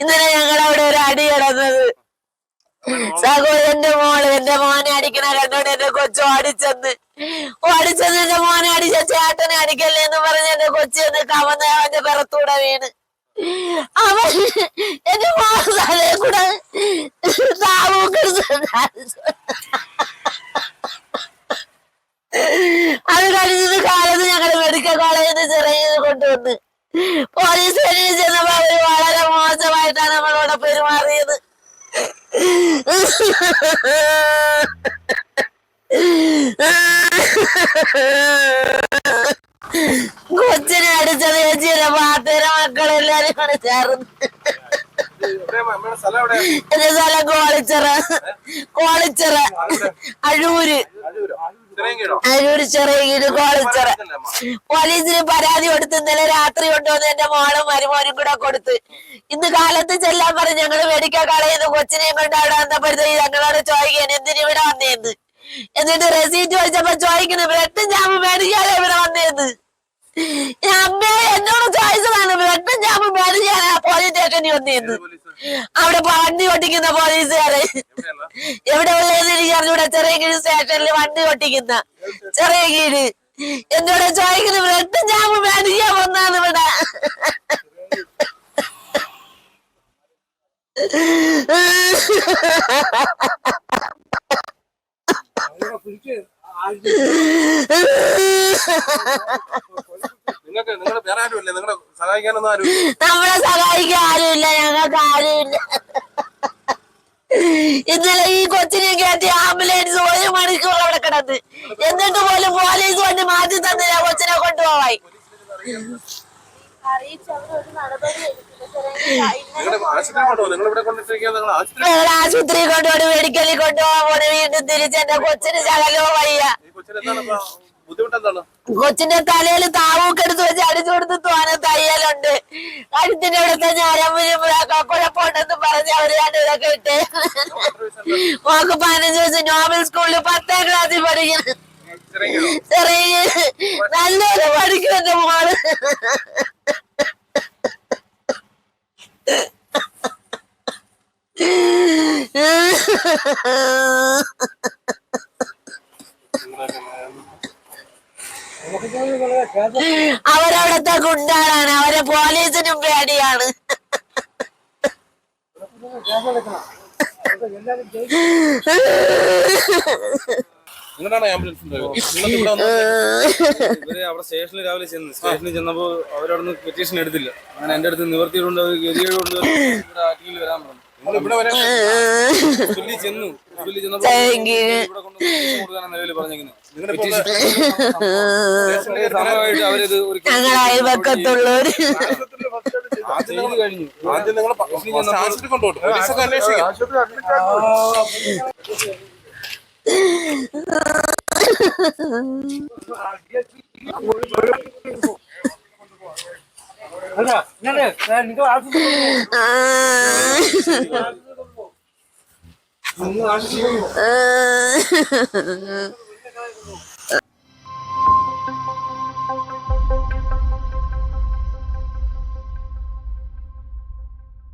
ഇന്നലെ ഞങ്ങളവിടെ ഒരു അടി കിടന്നത്. സഹോദരന്റെ മോൾ എന്റെ മോനെ അടിക്കണ കണ്ടോണ്ട് എന്റെ കൊച്ചു ഓടിച്ചെന്ന്. ഓടിച്ചെന്ന് എന്റെ മോനെ അടിച്ച ചേട്ടനെ അടിക്കല്ലേ എന്ന് പറഞ്ഞ് എന്റെ കൊച്ചു എന്ന് കവന്ന് അവന്റെ പിറത്തൂടെ വീണ്. അവൻ എന്റെ മോളെ കൂടെ താവൂക്കെടുത്ത് കൊണ്ടുവന്ന് പോലീസ് സ്റ്റേഷനിൽ ചെന്നപ്പോ അവർ വളരെ മോശമായിട്ടാണ് നമ്മളോട് പെരുമാറിയത്. കൊച്ചിനെ അടിച്ചത് ചേച്ചിയുടെ പാത്തേരെ മക്കളെല്ലാരും കൂടെ ചേർന്ന്. എന്റെ സ്ഥലം കോളിച്ചറ. കോളിച്ചറ. അഴൂര്. കീഴോ ചെറിയ? പോലീസിന് പരാതി കൊടുത്ത് ഇന്നലെ രാത്രി കൊണ്ടുവന്ന് എന്റെ മോളും മരുമോനും കൂടെ കൊടുത്ത്. ഇന്ന് കാലത്ത് ചെല്ലാൻ പറഞ്ഞു ഞങ്ങൾ മെഡിക്കൽ കളയുന്നു കൊച്ചിനെയും കൊണ്ട് അവിടെ വന്നപ്പോഴത്തേക്ക് ഞങ്ങളോട് ചോദിക്കാൻ എന്തിനു ഇവിടെ വന്നേന്ന്? എന്നിട്ട് റെസീറ്റ് ചോദിച്ചപ്പോ ചോദിക്കുന്നു ബ്ലഡും ജാമും മേടിക്കാതെ ഇവിടെ വന്നേന്ന്? അമ്മേ എന്നോട് ചോദിച്ചതാണ് ബ്ലഡും ജാമും മേടിക്കാനാ പോലീസ് സ്റ്റേഷനിൽ വന്നേന്ന്? വണ്ടി ഓട്ടിക്കുന്ന പോലീസുകാരെ. എവിടെ ഉള്ളത് എനിക്ക് അറിഞ്ഞൂടെ. ചെറിയ കീഴ് സ്റ്റേഷനിൽ വണ്ടി ഓട്ടിക്കുന്ന ചെറിയ കീഴ്. എന്നോട് ചോദിക്കുന്നു ബ്ലഡും ജാമും മേടിക്കാൻ വന്നാണ് ഇവിടെ? നിങ്ങൾക്ക് നിങ്ങൾ വേറെ ആരുമില്ലേ. നിങ്ങളെ സഹായിക്കാനൊന്നും ആരും? നമ്മളെ സഹായിക്കാൻ ആരുമില്ല. ഞങ്ങൾക്ക് ആരുമില്ല. ഇന്നലെ ഈ കൊച്ചിനെ കയറ്റി ആംബുലൻസ് ഒരു മണിക്കൂർ അവിടെ കിടന്ന്. എന്നിട്ട് പോലും പോലീസ് വണ്ടി മാറ്റി തന്നില്ല കൊച്ചിനെ കൊണ്ടുപോവായി ആശുപത്രി കൊണ്ടുപോയി മെഡിക്കലിൽ കൊണ്ടുപോകാൻ വീണ്ടും തിരിച്ചെന്റെ കൊച്ചിന് ശകലോ വയ്യ. കൊച്ചിന്റെ തലയിൽ താവൂക്ക് എടുത്ത് വെച്ച് അടിച്ചു കൊടുത്ത് തോന തയ്യലുണ്ട്. അടുത്തിന്റെ ഇവിടുത്തെ ഞാൻ കുഴപ്പമുണ്ടെന്ന് പറഞ്ഞ് അവർ രണ്ടുപേരൊക്കെ ഇട്ട്. മോക്ക് പതിനഞ്ച് വയസ്സ് നോബൽ സ്കൂളിൽ പത്താം ക്ലാസ്സിൽ പഠിക്കണം ചെറിയ നല്ലൊരു പഠിക്കും എന്റെ മോൾ. അവരവിടത്തെ ഗുണ്ടാളാണ്. അവരെ പോലീസിനും പേടിയാണ്. നിങ്ങളാണ് ആംബുലൻസ് ഇവർ അവിടെ സ്റ്റേഷനിൽ രാവിലെ ചെന്ന് സ്റ്റേഷനിൽ ചെന്നപ്പോ അവരവിടുന്ന് പെറ്റീഷൻ എടുത്തില്ല. അങ്ങനെ എന്റെ അടുത്ത് നിവർത്തിയിട്ടുണ്ട് അവർ ഗതികേട് കൊണ്ട് ഇവിടെ ആറ്റിങ്ങിൽ വരാൻ പറഞ്ഞു. നിങ്ങൾ ഇവിടെ വരാൻ പുല്ലി ചെന്നു. പുല്ലി ചെന്നപ്പോ. ഇവിടെ കൊണ്ട് പെറ്റീഷൻ കൊടുക്കാനാണ് നിലവിൽ പറഞ്ഞിരിക്കുന്നത് ഞങ്ങൾ അയൽവക്കത്തുള്ളവര്. നിങ്ങൾ ആശുപത്രി